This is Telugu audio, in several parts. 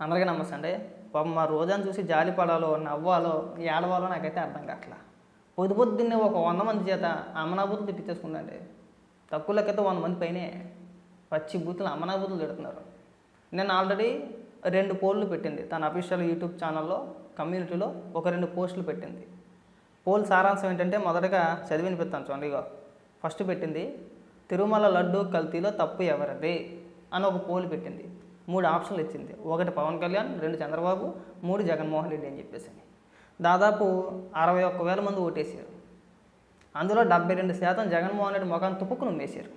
అందరికీ నమస్తే అండి. పాపం మా రోజాను చూసి జాలిపడాలో నవ్వాలో ఏడవాలో నాకైతే అర్థం కావట్లా పొద్దు పొద్దున్నే ఒక వంద మంది చేత అమనాభూతులు తిట్టించేసుకుందండి తక్కువ లెక్కతో వంద మంది పైనే పచ్చి బూతులు అమనాభూతులు తిడుతున్నారు. నేను ఆల్రెడీ రెండు పోల్లు పెట్టింది. తన అఫీషియల్ యూట్యూబ్ ఛానల్లో కమ్యూనిటీలో ఒక రెండు పోస్టులు పెట్టింది. పోల్ సారాంశం ఏంటంటే మొదటగా చదివి వినిపిస్తాను చూడండి ఇగో. ఫస్ట్ పెట్టింది తిరుమల లడ్డు కల్తీలో తప్పు ఎవరిది? అని ఒక పోల్ పెట్టింది. మూడు ఆప్షన్లు ఇచ్చింది. ఒకటి పవన్ కళ్యాణ్ రెండు చంద్రబాబు మూడు జగన్మోహన్ రెడ్డి అని చెప్పేసి దాదాపు అరవై ఒక్క వేల మంది ఓటేసారు అందులో డెబ్బై రెండు శాతం జగన్మోహన్ రెడ్డి ముఖాన్ని తుప్పుకుని ఉమ్మేశారు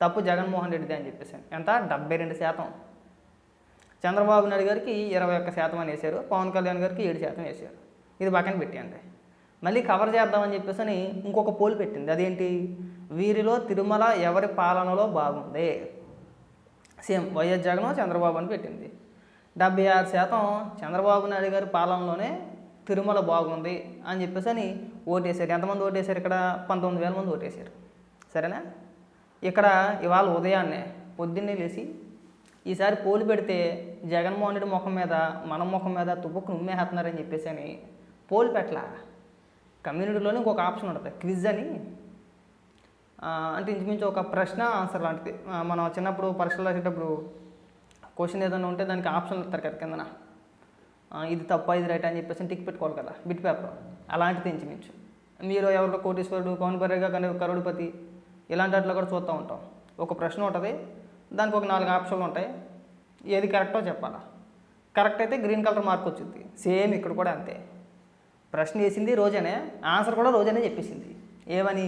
తప్పు జగన్మోహన్ రెడ్డిదే అని చెప్పేసి ఎంత? డెబ్బై రెండు శాతం. చంద్రబాబు నాయుడు గారికి ఇరవై ఒక్క శాతం అని వేశారు. పవన్ కళ్యాణ్ గారికి ఏడు శాతం వేశారు. ఇది పక్కన పెట్టేయండి. మళ్ళీ కవర్ చేద్దామని చెప్పేసి ఇంకొక పోల్ పెట్టింది. అదేంటి? వీరిలో తిరుమల ఎవరి పాలనలో బాగుంది? సేమ్ వైఎస్ జగన్ చంద్రబాబు అని పెట్టింది. డెబ్బై ఆరు శాతం చంద్రబాబు నాయుడు గారి పాలనలోనే తిరుమల బాగుంది అని చెప్పేసి అని ఓటేశారు. ఎంతమంది ఓటేశారు ఇక్కడ? పంతొమ్మిది వేల మంది ఓటేశారు. సరేనా? ఇక్కడ ఇవాళ ఉదయాన్నే పొద్దున్నే లేచి ఈసారి పోలు పెడితే జగన్మోహన్ రెడ్డి ముఖం మీద మన ముఖం మీద తుప్పుకు ఉమ్మేస్తున్నారని చెప్పేసి అని పోలు పెట్టలా? కమ్యూనిటీలోనే ఇంకొక ఆప్షన్ ఉంటుంది. క్విజ్ అని అంటే ఇంచుమించు ఒక ప్రశ్న ఆన్సర్ లాంటిది. మనం చిన్నప్పుడు పరీక్షలు రాసేటప్పుడు క్వశ్చన్ ఏదైనా ఉంటే దానికి ఆప్షన్ ఇస్తారు కదా కిందన. ఇది తప్ప ఇది రైట్ అని చెప్పేసి టిక్ పెట్టుకోవాలి కదా బిట్ పేపర్. అలాంటిది ఇంచుమించు. మీరు ఎవరిలో కోటీశ్వరుడు పవన్ బరేగా కానీ కరుడుపతి ఇలాంటి వాటిలో కూడా చూస్తూ ఉంటాం. ఒక ప్రశ్న ఉంటుంది దానికి ఒక నాలుగు ఆప్షన్లు ఉంటాయి. ఏది కరెక్టో చెప్పాలా. కరెక్ట్ అయితే గ్రీన్ కలర్ మార్క్ వచ్చింది సేమ్ ఇక్కడ కూడా అంతే. ప్రశ్న వేసింది రోజనే ఆన్సర్ కూడా రోజనే చెప్పేసింది. ఏమని?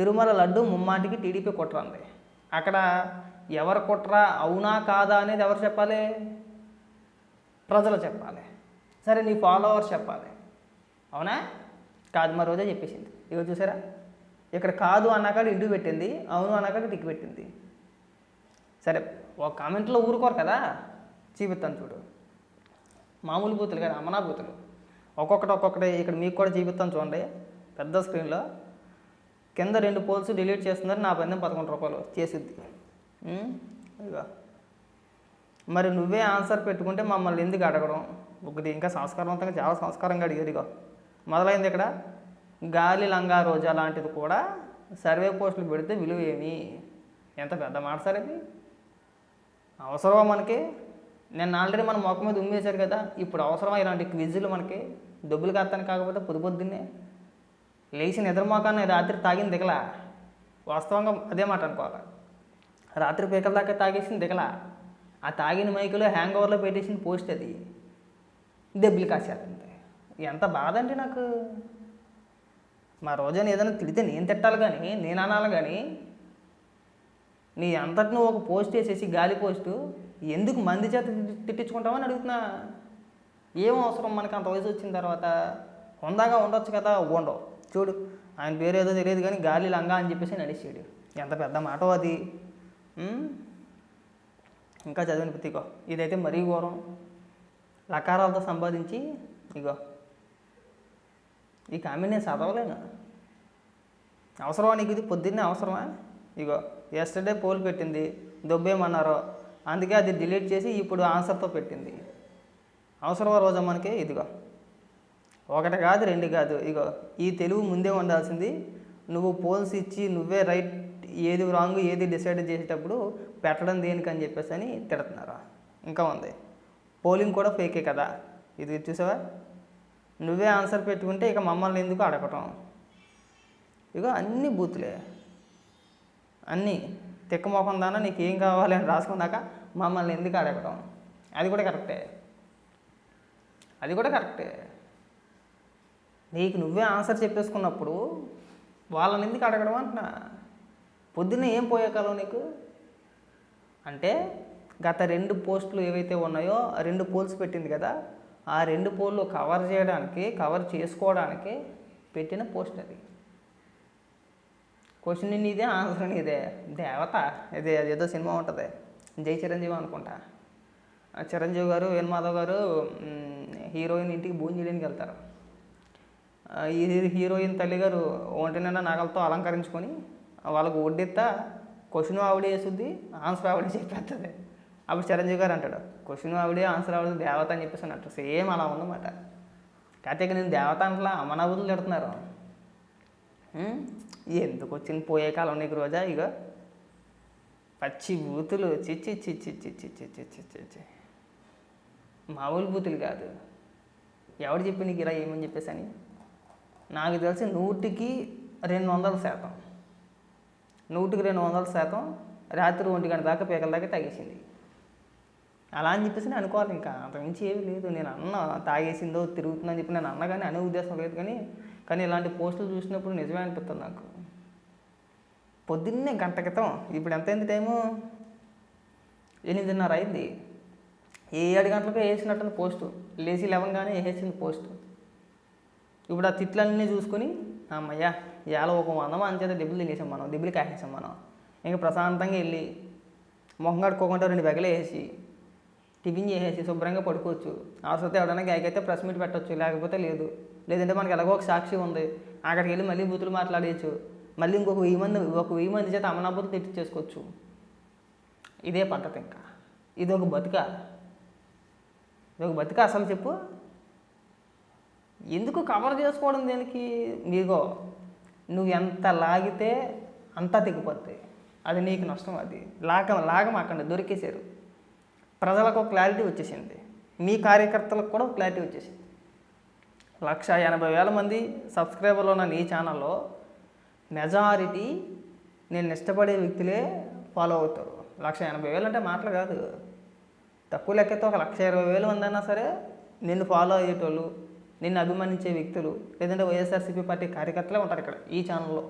తిరుమల లడ్డు ముమ్మాటికి టీడీపీ కుట్రంది. అక్కడ ఎవరు కుట్రా అవునా కాదా అనేది ఎవరు చెప్పాలి? ప్రజలు చెప్పాలి. సరే నీ ఫాలోవర్స్ చెప్పాలి. అవునా? కాదు మా రోజే చెప్పేసింది. ఇగో చూసారా? ఇక్కడ కాదు అన్నాక ఇడ్డు పెట్టింది అవును అన్నాక టిక్ పెట్టింది. సరే ఒక కామెంట్లో ఊరుకోరు కదా? చూపిస్తాను చూడు. మామూలు బూతులు కదా అమనా బూతులు. ఒక్కొక్కటి ఒక్కొక్కటి ఇక్కడ మీకు కూడా చూపిస్తాను చూడండి. పెద్ద స్క్రీన్లో. కింద రెండు పోల్స్ డిలీట్ చేస్తున్నారు నా పందెం పదకొండు రూపాయలు చేసిద్ది. ఇదిగో. మరి నువ్వే ఆన్సర్ పెట్టుకుంటే మమ్మల్ని ఎందుకు అడగడం? ఒకటి ఇంకా సంస్కారవంతంగా చాలా సంస్కారంగా అడిగారు మొదలైంది ఇక్కడ. గాలి లంగా రోజా లాంటిది కూడా సర్వే పోస్టులు పెడితే విలువ ఏమి? ఎంత పెద్ద మాట సార్ ఇది? అవసరమా మనకి? నేను ఆల్రెడీ మన మొక్క మీద ఉమ్మేశారు కదా ఇప్పుడు అవసరమా ఇలాంటి క్విజులు మనకి? డబ్బులు కత్తాను కాకపోతే పొద్దు పొద్దున్నే. లేచి నిద్ర మోకాన్ని రాత్రి తాగింది దిగలా. వాస్తవంగా అదే మాట అనుకోవాలి? రాత్రి పీకల దాకా తాగేసింది దిగలా. ఆ తాగిన మైకులో హ్యాంగ్ ఓవర్లో పెట్టేసిన పోస్ట్ అది. దెబ్బలు కాసేస్తుంది ఎంత బాధ నాకు. మా రోజున ఏదైనా తిడితే నేను తిట్టాలి కానీ నేను అనాలి కానీ నీ అంతటి నువ్వు ఒక పోస్ట్ వేసేసి గాలి పోస్టు ఎందుకు మంది చేత తిట్టి- తిట్టించుకుంటావని అడుగుతున్నా. ఏం అవసరం మనకి? అంత వయసు వచ్చిన తర్వాత హుందాగా ఉండొచ్చు కదా ఉండవు. చూడు ఆయన పేరు ఏదో తెలియదు కానీ గాలి లంగా అని చెప్పేసి నడిచాడు ఎంత పెద్ద మాట అది. ఇంకా చదివిన ఇగో. ఇదైతే మరీ ఘోరం. లకారాలతో సంపాదించి ఇగో. ఈ కామెంట్ నేను చదవలేను. అవసరమా నీకు ఇది? పొద్దున్నే అవసరమా? ఇగో ఎస్టర్డే పోల్ పెట్టింది. దొబ్బేమన్నారో అందుకే అది డిలీట్ చేసి ఇప్పుడు ఆన్సర్తో పెట్టింది. అవసరమా రోజా మనకి? ఇదిగో. ఒకటి కాదు రెండు కాదు. ఇగో ఈ తెలుగు ముందే ఉండాల్సింది. నువ్వు పోల్స్ ఇచ్చి నువ్వే రైట్ ఏది రాంగ్ ఏది డిసైడ్ చేసేటప్పుడు పెట్టడం దేనికని చెప్పేసి అని తిడుతున్నారు? ఇంకా ఉంది. పోలింగ్ కూడా ఫేకే కదా. ఇది చూసావా? నువ్వే ఆన్సర్ పెట్టుకుంటే ఇక మమ్మల్ని ఎందుకు అడగటం? ఇక అన్ని బూతులే. అన్నీ. తిక్కమోకం దానా నీకు ఏం కావాలి అని రాసుకున్నాక మమ్మల్ని ఎందుకు అడగటం? అది కూడా కరెక్టే అది కూడా కరెక్టే నీకు నువ్వే ఆన్సర్ చెప్పేసుకున్నప్పుడు వాళ్ళని ఎందుకు అడగడం అంటున్నా? పొద్దున్నే ఏం పోయే నీకు? అంటే గత రెండు పోస్టులు ఏవైతే ఉన్నాయో ఆ రెండు పోల్స్ పెట్టింది కదా ఆ రెండు పోల్లు కవర్ చేయడానికి కవర్ చేసుకోవడానికి పెట్టిన పోస్ట్ అది. క్వశ్చన్ నీదే ఆన్సర్ నీదే. దేవత ఇది ఏదో సినిమా ఉంటుంది. జై చిరంజీవి అనుకుంటా. చిరంజీవి గారు వేణుమాధవ్ గారు హీరోయిన్ ఇంటికి భోజనం చేయడానికి వెళ్తారు. ఈ హీరోయిన్ తల్లి గారు ఒంటి నిండా నగలతో అలంకరించుకొని వాళ్ళకు వడ్డిస్తా క్వశ్చన్ ఆవిడే వేసుద్ది ఆన్సర్ ఆవిడే చెప్పేస్తుంది అప్పుడు చిరంజీవి గారు అంటాడు క్వశ్చన్ ఆవిడే ఆన్సర్ ఆవిడ దేవత అని చెప్పేసి అంటారు సేమ్ అలా ఉందన్నమాట కాకపోతే ఇక నేను దేవత అంటలా అమనబుద్ధులు తిడుతున్నారు ఎందుకు వచ్చింది పోయే కాలం నీకు రోజా ఇక పచ్చి బూతులు చిచ్చి చిచ్చి చిచ్చి చిచ్చి చిచ్చి చి మామూలు బూతులు కాదు ఎవడు చెప్పి నీకు ఇలా ఏమని చెప్పేసి అని నాకు తెలిసి నూటికి రెండు వందల శాతం. నూటికి రెండు వందల శాతం రాత్రి ఒంటి గంట దాకా పీకల దాకా తాగేసింది. అలా అని చెప్పేసి నేను అనుకోవాలి. ఇంకా అంతకుమించి ఏమీ లేదు. నేను అన్న తాగేసిందో తిరుగుతుందని చెప్పి నేను అన్న కానీ అనే ఉద్దేశం లేదు కానీ కానీ ఇలాంటి పోస్టులు చూసినప్పుడు నిజమే అనిపిస్తుంది నాకు. పొద్దున్నే గంట క్రితం ఇప్పుడు ఎంతైంది టైము? ఎనిమిదిన్నర అయింది. ఏ ఏడు గంటలకు వేసినట్టుంది పోస్టు. లేచి లేవగానే వేసేసింది పోస్ట్. ఇప్పుడు ఆ తిట్లన్నీ చూసుకుని అమ్మయ్యా ఇవాళ ఒక వంద మంది చేత దెబ్బలు తినేసాం మనం దెబ్బలు కాసేసాం మనం. ఇంకా ప్రశాంతంగా వెళ్ళి మొహం కడుక్కోకుండా రెండు బెగలు వేసి టిఫిన్ చేసేసి శుభ్రంగా పడుకోవచ్చు. అవసరం ఎవడైనా గాయకైతే ప్రెస్ మీట్ పెట్టవచ్చు లేకపోతే లేదు. లేదంటే మనకి ఎలాగో ఒక సాక్షి ఉంది. అక్కడికి వెళ్ళి మళ్ళీ బూతులు మాట్లాడేయచ్చు. మళ్ళీ ఇంకొక వెయ్యి మంది ఒక వెయ్యి మంది చేత అమనాబుద్ధి తెట్టించేసుకోవచ్చు ఇదే పద్ధతి ఇంకా. ఇది ఒక బతుక. ఇది ఒక బతుక అసలు చెప్పు. ఎందుకు కవర్ చేసుకోవడం దేనికి? నీగో నువ్వు ఎంత లాగితే అంతా తెగిపోతాయి అది నీకు నష్టం అది. లాగ లాగమాకండి దొరికేశారు. ప్రజలకు ఒక క్లారిటీ వచ్చేసింది. మీ కార్యకర్తలకు కూడా ఒక క్లారిటీ వచ్చేసింది. లక్ష ఎనభై వేల మంది సబ్స్క్రైబర్లు ఉన్న నీ ఛానల్లో మెజారిటీ నేను ఇష్టపడే వ్యక్తులే ఫాలో అవుతారు. లక్ష ఎనభై వేలు అంటే మాటలు కాదు. తక్కువ లెక్కతో ఒక లక్ష ఇరవై వేలు మందన్నా సరే నిన్ను ఫాలో అయ్యేటోళ్ళు నిన్ను అభిమానించే వ్యక్తులు లేదంటే వైఎస్ఆర్సీపీ పార్టీ కార్యకర్తలే ఉంటారు ఇక్కడ ఈ ఛానల్లో.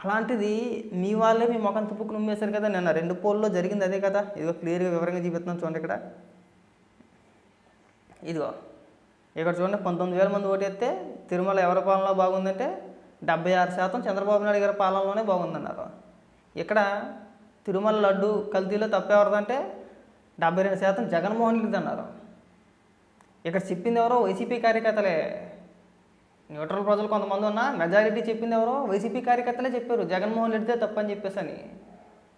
అలాంటిది మీ వాళ్ళే మీ ముఖం తుప్పుకు నుమ్మేశారు కదా నిన్న రెండు పోల్లో జరిగింది అదే కదా. ఇదిగో క్లియర్గా వివరంగా చూపిస్తున్నాం చూడండి ఇక్కడ. ఇదిగో ఇక్కడ చూడండి పంతొమ్మిది వేల మంది ఓటేస్తే తిరుమల ఎవరి పాలనలో బాగుందంటే డెబ్బై ఆరు శాతం చంద్రబాబు నాయుడు గారి పాలనలోనే బాగుందన్నారు. ఇక్కడ తిరుమల లడ్డు కల్తీలో తప్పెవరదంటే డెబ్బై రెండు శాతం జగన్మోహన్ రెడ్డి అన్నారు ఇక్కడ చెప్పింది ఎవరో వైసీపీ కార్యకర్తలే. న్యూట్రల్ ప్రజలు కొంతమంది ఉన్నా మెజారిటీ చెప్పింది ఎవరో వైసీపీ కార్యకర్తలే చెప్పారు. జగన్మోహన్ రెడ్డితే తప్పని చెప్పేసి అని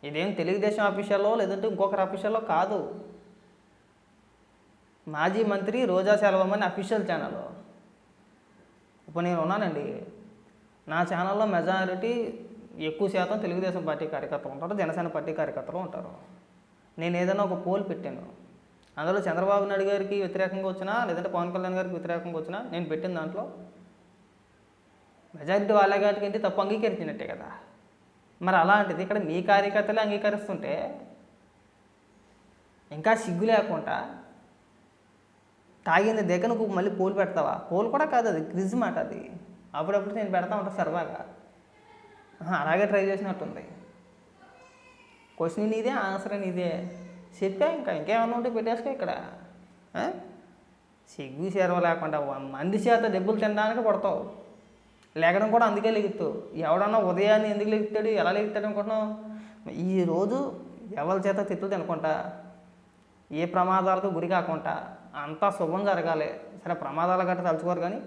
ఇదేం తెలుగుదేశం ఆఫీషియల్లో లేదంటే ఇంకొకరి ఆఫీషియల్లో కాదు. మాజీ మంత్రి రోజా సెలవమని అఫీషియల్ ఛానల్. ఇప్పుడు నేను ఉన్నానండి. నా ఛానల్లో మెజారిటీ ఎక్కువ శాతం తెలుగుదేశం పార్టీ కార్యకర్తలు ఉంటారు జనసేన పార్టీ కార్యకర్తలు ఉంటారు. నేను ఏదైనా ఒక పోల్ పెట్టాను. అందులో చంద్రబాబు నాయుడు గారికి వ్యతిరేకంగా వచ్చినా లేదంటే పవన్ కళ్యాణ్ గారికి వ్యతిరేకంగా వచ్చినా నేను పెట్టిన దాంట్లో మెజారిటీ వాళ్ళ గారికి తప్పు అంగీకరించినట్టే కదా. మరి అలాంటిది ఇక్కడ మీ కార్యకర్తలే అంగీకరిస్తుంటే ఇంకా సిగ్గు లేకుండా తాగింది దగ్గర నువ్వు మళ్ళీ పోలు పెడతావా? పోలు కూడా కాదు అది క్రిజ్ మాట అది. అప్పుడప్పుడు నేను పెడతా ఉంటాను సరదాగా. అలాగే ట్రై చేసినట్టుంది. క్వశ్చన్ నీదే ఆన్సర్ నీదే. చెప్పా ఇంకా ఇంకేమైనా ఉంటే పెట్టేసుకో ఇక్కడ. సిగ్గు సేరవ లేకుండా మంది చేత దెబ్బలు తినడానికి పడతావు. లేకడం కూడా అందుకే లెగుతావు. ఎవడన్నా ఉదయాన్నే ఎందుకు లెగుతాడు ఎలా లెగుతాడు అనుకుంటున్నావు? ఈరోజు ఎవరి చేత తిట్లు తినకుండా ఏ ప్రమాదాలకు గురి కాకుండా అంతా శుభం జరగాలి. సరే ప్రమాదాలు గట్రా తలుచుకోరు కానీ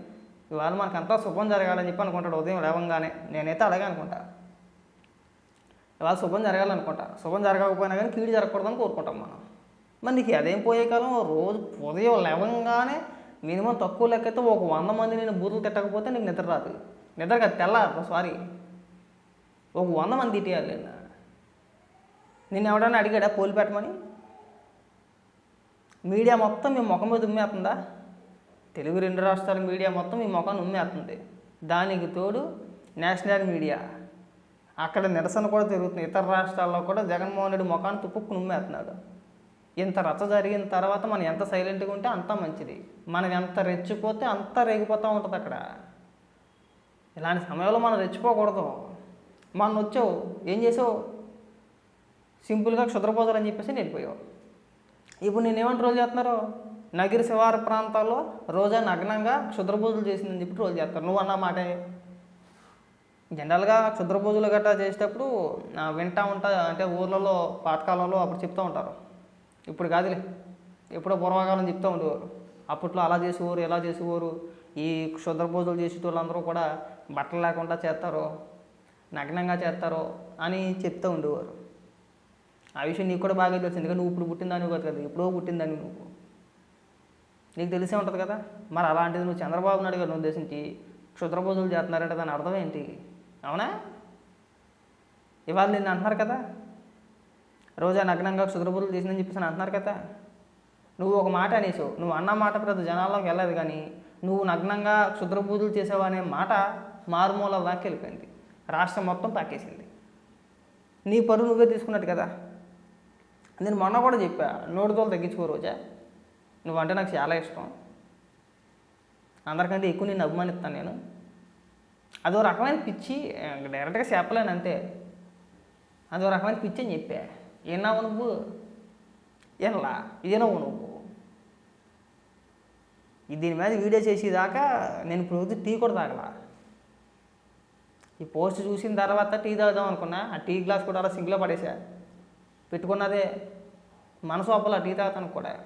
ఇవాళ మనకు అంతా శుభం జరగాలని చెప్పి అనుకుంటాడు ఉదయం లేవంగానే. నేనైతే అలాగే అనుకుంటా. ఇవాళ శుభం జరగాలనుకుంటా. శుభం జరగకపోయినా కానీ కీడు జరగకూడదని కోరుకుంటాం మనం. మరి నీకు అదేం పోయే కాలం? రోజు ఉదయం లేవంగానే మినిమం తక్కువ లెక్కైతే ఒక వంద మంది నేను బూతులు తిట్టకపోతే నీకు నిద్ర రాదు. నిద్ర కాదు తెల్ల సారీ. ఒక వంద మంది తిట్టేయాలి నేను నిన్ను ఎవడన్నా అడిగాడా పోలు పెట్టమని? మీడియా మొత్తం మీ ముఖం మీద ఉమ్మేస్తుందా? తెలుగు రెండు రాష్ట్రాల మీడియా మొత్తం మీ ముఖాన్ని ఉమ్మేస్తుంది. దానికి తోడు నేషనల్ మీడియా. అక్కడ నిరసన కూడా జరుగుతుంది ఇతర రాష్ట్రాల్లో కూడా జగన్మోహన్ రెడ్డి ముఖాన్ని తుప్పుకు నుమ్మేస్తున్నాడు ఇంత రచ్చ జరిగిన తర్వాత మనం ఎంత సైలెంట్గా ఉంటే అంత మంచిది. మనం ఎంత రెచ్చిపోతే అంత రేగిపోతూ ఉంటుంది అక్కడ. ఇలాంటి సమయంలో మనం రెచ్చిపోకూడదు. మనం వచ్చావు ఏం చేసావు? సింపుల్గా క్షుద్రపోతారు అని చెప్పేసి వెళ్ళిపోయావు. ఇప్పుడు నేను రోజు ట్రోల్ చేస్తున్నారు? నగిరి శివార ప్రాంతాల్లో రోజా నగ్నంగా క్షుద్రపూజలు చేసిందని చెప్పి రోజు చేస్తారు. నువ్వు అన్న మాటే. జనరల్గా క్షుద్రపూజలు గట్రా చేసేటప్పుడు వింటా ఉంటా అంటే ఊర్లలో పాతకాలంలో అప్పుడు చెప్తూ ఉంటారు. ఇప్పుడు కాదులే ఎప్పుడో పూర్వకాలం చెప్తూ ఉండేవారు. అప్పట్లో అలా చేసేవారు ఇలా చేసేవారు. ఈ క్షుద్ర పూజలు చేసేటోళ్ళందరూ కూడా బట్టలు లేకుండా చేస్తారు నగ్నంగా చేస్తారు అని చెప్తూ ఉండేవారు. ఆ విషయం నీకు కూడా బాగా తెలుసు ఎందుకంటే నువ్వు ఇప్పుడు పుట్టిందాన్ని కాదు కదా ఇప్పుడో పుట్టిందని నువ్వు. నీకు తెలిసే ఉంటుంది కదా మరి అలాంటిది నువ్వు చంద్రబాబు నాయుడు గారిని ఉద్దేశించి పూజలు చేస్తున్నారంటే దాని అర్థం ఏంటి? అవునా? ఇవాళ నిన్ను అంటున్నారు కదా. రోజా నగ్నంగా క్షుద్రబోధులు చేసిందని చెప్పేసి అంటున్నారు కదా. నువ్వు ఒక మాట అనేసావు. నువ్వు అన్న మాట ప్రతి జనాల్లోకి వెళ్ళదు కానీ నువ్వు నగ్నంగా క్షుద్రబూజులు చేసావు అనే మాట మారుమూల దాకా వెళ్ళిపోయింది. రాష్ట్రం మొత్తం తాకేసింది. నీ పరువు నువ్వే తీసుకున్నట్టు కదా. నేను మొన్న కూడా చెప్పా నోటితోలు తగ్గించుకో రోజా. నువ్వంటే నాకు చాలా ఇష్టం. అందరికంటే ఎక్కువ నేను అభిమానిస్తాను నేను. అదో రకమైన పిచ్చి డైరెక్ట్గా చెప్పలేను అంతే. అదో రకమైన పిచ్చి అని చెప్పా. ఏనావు నువ్వు? ఎలా ఇదేనవు నువ్వు? దీని మీద వీడియో చేసేదాకా నేను ఇప్పుడు టీ కూడా తాగలా. ఈ పోస్ట్ చూసిన తర్వాత టీ తాగుదాం అనుకున్నా ఆ టీ గ్లాస్ కూడా అలా సింక్లో పడేసా. పెట్టుకున్నదే మనసు అప్పలా టీ తాగుతాను కూడా.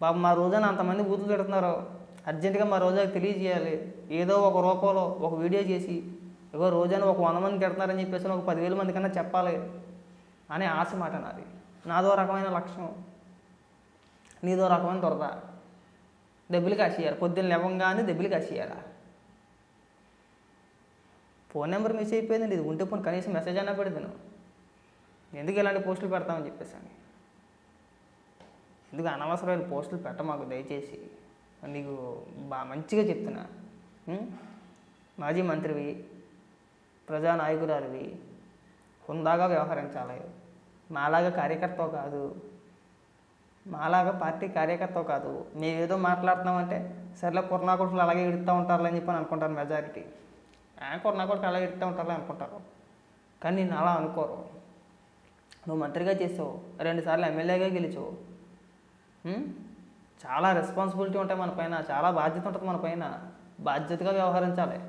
బాబు మా రోజున అంతమంది బూతులు పెడుతున్నారు అర్జెంటుగా మా రోజాకి తెలియజేయాలి. ఏదో ఒక రూపంలో ఒక వీడియో చేసి ఇగో రోజాను ఒక వంద మంది కడతారని చెప్పేసి ఒక పదివేల మంది కన్నా చెప్పాలి అనే ఆశ మాట నాది. నాదో రకమైన లక్ష్యం నీదో రకమైన దొరద. డబ్బులు కాసేయాలి. పొద్దున్న లేవంగానే డబ్బులు కాసేయాలా. ఫోన్ నెంబర్ మిస్ అయిపోయిందండి. ఇది ఉంటే ఫోన్ కనీసం మెసేజ్ అయినా పెడతాను ఎందుకు ఇలాంటి పోస్టులు పెడతామని చెప్పేసి అని. ఎందుకు అనవసరమైన పోస్టులు పెట్ట మాకు దయచేసి. నీకు బాగా మంచిగా చెప్తున్నా. మాజీ మంత్రివి ప్రజానాయకురాలివి హుందాగా వ్యవహరించాలి. మాలాగా కార్యకర్త కాదు. మాలాగా పార్టీ కార్యకర్త కాదు. మేము ఏదో మాట్లాడుతున్నామంటే సర్లే కొరనాకొడుకులు అలాగే ఇడుతూ ఉంటారులే అని చెప్పి అనుకుంటారు మెజారిటీ కొరనాకొడుకు అలాగే ఇడుతూ ఉంటారులే అనుకుంటారు. కానీ నేను అలా అనుకోరు. నువ్వు మంత్రిగా చేసావు. రెండుసార్లు ఎమ్మెల్యేగా గెలిచావు. చాలా రెస్పాన్సిబిలిటీ ఉంటాయి మన పైన చాలా బాధ్యత ఉంటుంది మన పైన. బాధ్యతగా వ్యవహరించాలి.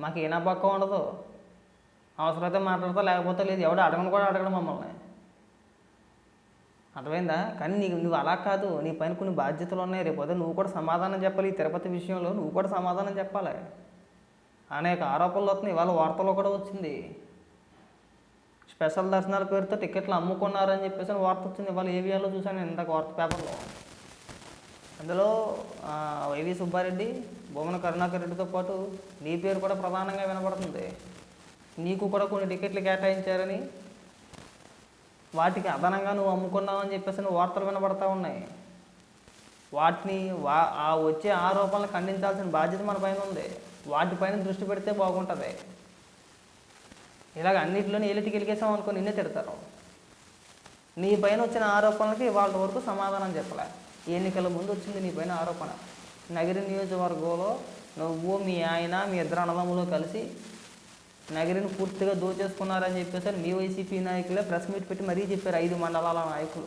మాకు ఏ నమ్మకం ఉండదు. అవసరమైతే మాట్లాడతా లేకపోతే లేదు. ఎవడు అడగను కూడా అడగడం మమ్మల్ని. అర్థమైందా? కానీ నీకు నువ్వు అలా కాదు. నీ పైన కొన్ని బాధ్యతలు ఉన్నాయి. రేపు నువ్వు కూడా సమాధానం చెప్పాలి. ఈ తిరుపతి విషయంలో నువ్వు కూడా సమాధానం చెప్పాలి. అనేక ఆరోపణలు వస్తున్నాయి. ఇవాళ వార్తలో కూడా వచ్చింది. స్పెషల్ దర్శనాల పేరుతో టికెట్లు అమ్ముకున్నారని చెప్పేసి వార్త వచ్చింది. ఇవాళ ఏవియాలో చూశాను నేను ఇందాక వార్త పేపర్లో. అందులో వైవి సుబ్బారెడ్డి భువన కరుణాకర్ రెడ్డితో పాటు నీ పేరు కూడా ప్రధానంగా వినపడుతుంది నీకు కూడా కొన్ని టికెట్లు కేటాయించారని వాటికి అదనంగా నువ్వు అమ్ముకున్నావని చెప్పేసి వార్తలు వినబడతా ఉన్నాయి. వాటిని వా ఆ వచ్చే ఆరోపణలు ఖండించాల్సిన బాధ్యత మన పైన ఉంది. వాటిపైన దృష్టి పెడితే బాగుంటుంది. ఇలాగ అన్నింటిలోనే ఏలిటికి ఎలిగేసాం అనుకో నిన్నే తిడతారు. నీ పైన వచ్చిన ఆరోపణలకి వాళ్ళ వరకు సమాధానం చెప్పలే. ఎన్నికల ముందు వచ్చింది నీ పైన ఆరోపణ. నగరి నియోజకవర్గంలో నువ్వు మీ ఆయన మీ ఇద్దరు అన్నదమ్ములు కలిసి నగరిని పూర్తిగా దోచేసుకున్నారని చెప్పేసి మీ వైసీపీ నాయకులే ప్రెస్ మీట్ పెట్టి మరీ చెప్పారు ఐదు మండలాల నాయకులు.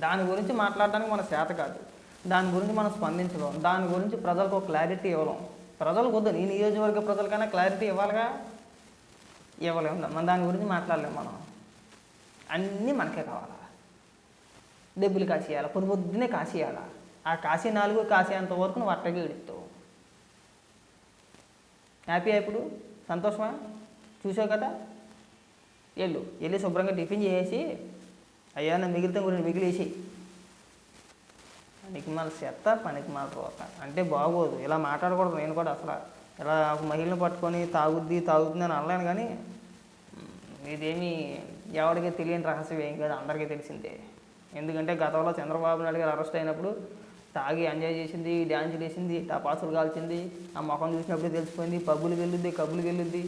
దాని గురించి మాట్లాడడానికి మన చేత కాదు. దాని గురించి మనం స్పందించలేం. దాని గురించి ప్రజలకు ఒక క్లారిటీ ఇవ్వలేం. ప్రజలకు వద్దు. నీ నియోజకవర్గ ప్రజలకైనా క్లారిటీ ఇవ్వాలిగా. ఇవ్వలేము. మన దాని గురించి మాట్లాడలేము మనం. అన్నీ మనకే కావాలా? డబ్బులు కాసేయాలి? పొద్దు పొద్దునే కాసేయాలా? ఆ కాసే నాలుగు కాసేంత వరకు నువ్వు అట్టగే ఇడుస్తావు హ్యాపీ ఇప్పుడు? సంతోషమా? చూసావు కదా? వెళ్ళు. వెళ్ళి శుభ్రంగా టిఫిన్ చేసి అయ్యా నా మిగిలితే గురించి మిగిలేసి. పనికి మన చెత్త పనికి మన రోత అంటే బాగోదు. ఇలా మాట్లాడకూడదు. నేను కూడా అసలు ఇలా ఒక మహిళను పట్టుకొని తాగుద్ది తాగుతుంది అని అనలేను కానీ ఇదేమీ ఎవరికి తెలియని రహస్యం ఏం కాదు అందరికీ తెలిసిందే. ఎందుకంటే గతంలో చంద్రబాబు నాయుడు గారు అరెస్ట్ అయినప్పుడు తాగి ఎంజాయ్ చేసింది డ్యాన్స్ చేసింది టపాసులు కాల్చింది ఆ ముఖం చూసినప్పుడు తెలిసిపోయింది పబ్బులకి వెళ్ళింది కబ్బులకి వెళ్ళింది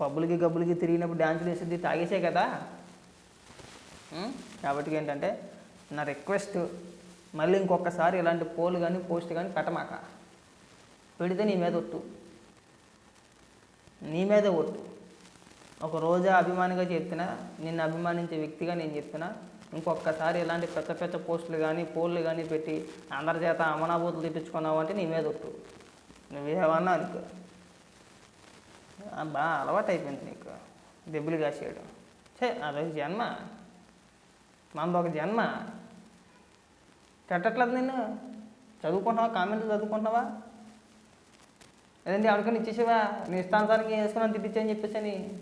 పబ్బులకి గబ్బులకి తిరిగినప్పుడు డ్యాన్స్ వేసింది తాగేసే కదా. కాబట్టి ఏంటంటే నా రిక్వెస్ట్ మళ్ళీ ఇంకొకసారి ఇలాంటి పోల్ కానీ పోస్ట్ కానీ పెట్టమాక. పెడితే నీ మీద ఒట్టు. నీ మీదే ఒట్టు. ఒక రోజా అభిమానిగా చెప్తున్నా నిన్ను అభిమానించే వ్యక్తిగా నేను చెప్తున్నా ఇంకొకసారి ఇలాంటి పెద్ద పెద్ద పోస్టులు కానీ పోల్లు కానీ పెట్టి అందరి చేత అమనాభూతులు తెప్పించుకున్నావు అంటే నీ మీద ఒట్టు. నువ్వేమన్నా అనుకో. బాగా అలవాటు అయిపోయింది నీకు. దెబ్బలు కాసేయడం. చే అదొక జన్మ. మనది ఒక జన్మ. పెట్టట్లేదు నిన్ను. చదువుకుంటున్నావా? కామెంట్లు చదువుకుంటున్నావా? లేదంటే ఎవరికైనా ఇచ్చేసేవా? నీ ఇష్టానుసారంగా వేసుకున్నాను తిప్పించని చెప్పేసి అని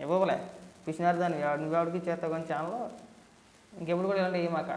ఇవ్వలే పిసినారు దాన్ని నువ్వెవడికి చేస్తావు కానీ ఛానల్ ఇంకెప్పుడు కూడా ఇలాంటి మాక